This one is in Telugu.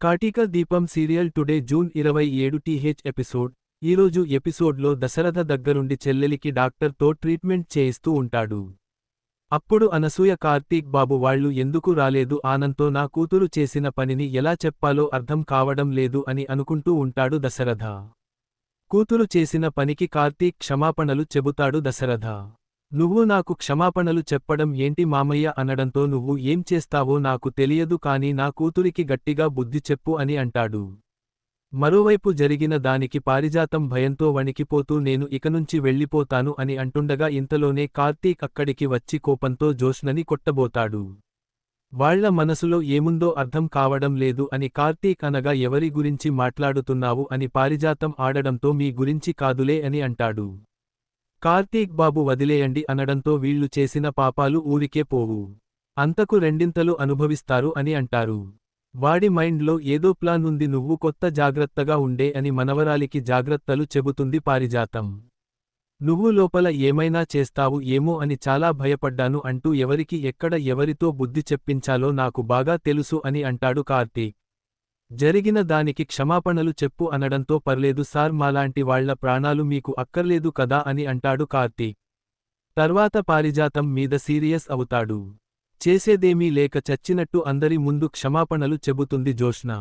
కార్తీక దీపం సీరియల్ టుడే జూన్ ఇరవై ఏడు టీహెచ్ ఎపిసోడ్. ఈరోజు ఎపిసోడ్లో దశరథ దగ్గరుండి చెల్లెలికి డాక్టర్తో ట్రీట్మెంట్ చేయిస్తూ ఉంటాడు. అప్పుడు అనసూయ కార్తీక్ బాబు వాళ్ళు ఎందుకు రాలేదు ఆనంతో నా కూతురు చేసిన పనిని ఎలా చెప్పాలో అర్థం కావడం లేదు అని అనుకుంటూ ఉంటాడు దశరథ. కూతురు చేసిన పనికి కార్తీక్ క్షమాపణలు చెబుతాడు దశరథ. నువ్వు నాకు క్షమాపణలు చెప్పడం ఏంటి మామయ్య అనడంతో నువ్వు ఏం చేస్తావో నాకు తెలియదు కాని నా కూతురికి గట్టిగా బుద్ధి చెప్పు అని అంటాడు. మరోవైపు జరిగిన దానికి పారిజాతం భయంతో వణికిపోతూ నేను ఇకనుంచి వెళ్ళిపోతాను అని అంటుండగా ఇంతలోనే కార్తీక్ అక్కడికి వచ్చి కోపంతో జోష్నని కొట్టబోతాడు. వాళ్ళ మనసులో ఏముందో అర్థం కావడం లేదు అని కార్తీక్ అనగా ఎవరి గురించి మాట్లాడుతున్నావు అని పారిజాతం ఆడడంతో మీ గురించి కాదులే అని అంటాడు. కార్తీక్ బాబు వదిలేయండి అనడంతో వీళ్ళు చేసిన పాపాలు ఊరికే పోవు. అంతకు రెండింతలు అనుభవిస్తారు అని అంటారు. వాడి మైండ్లో ఏదో ప్లాన్ ఉంది నువ్వు కొత్త జాగ్రత్తగా ఉండే అని మనవరాలికి జాగ్రత్తలు చెబుతుంది పారిజాతం. నువ్వు లోపల ఏమైనా చేస్తావు ఏమో అని చాలా భయపడ్డాను అంటూ ఎవరికి ఎక్కడ ఎవరితో బుద్ధి చెప్పించాలో నాకు బాగా తెలుసు అని అంటాడు కార్తీక్. జరిగిన దానికి క్షమాపణలు చెప్పు అనడంతో పర్లేదు సార్ మాలాంటి వాళ్ళ ప్రాణాలు మీకు అక్కర్లేదు కదా అని అంటాడు కార్తీక్ తర్వాత పారిజాతం మీద సీరియస్ అవుతాడు. చేసేదేమీ లేక చచ్చినట్టు అందరి ముందు క్షమాపణలు చెబుతుంది జోష్నా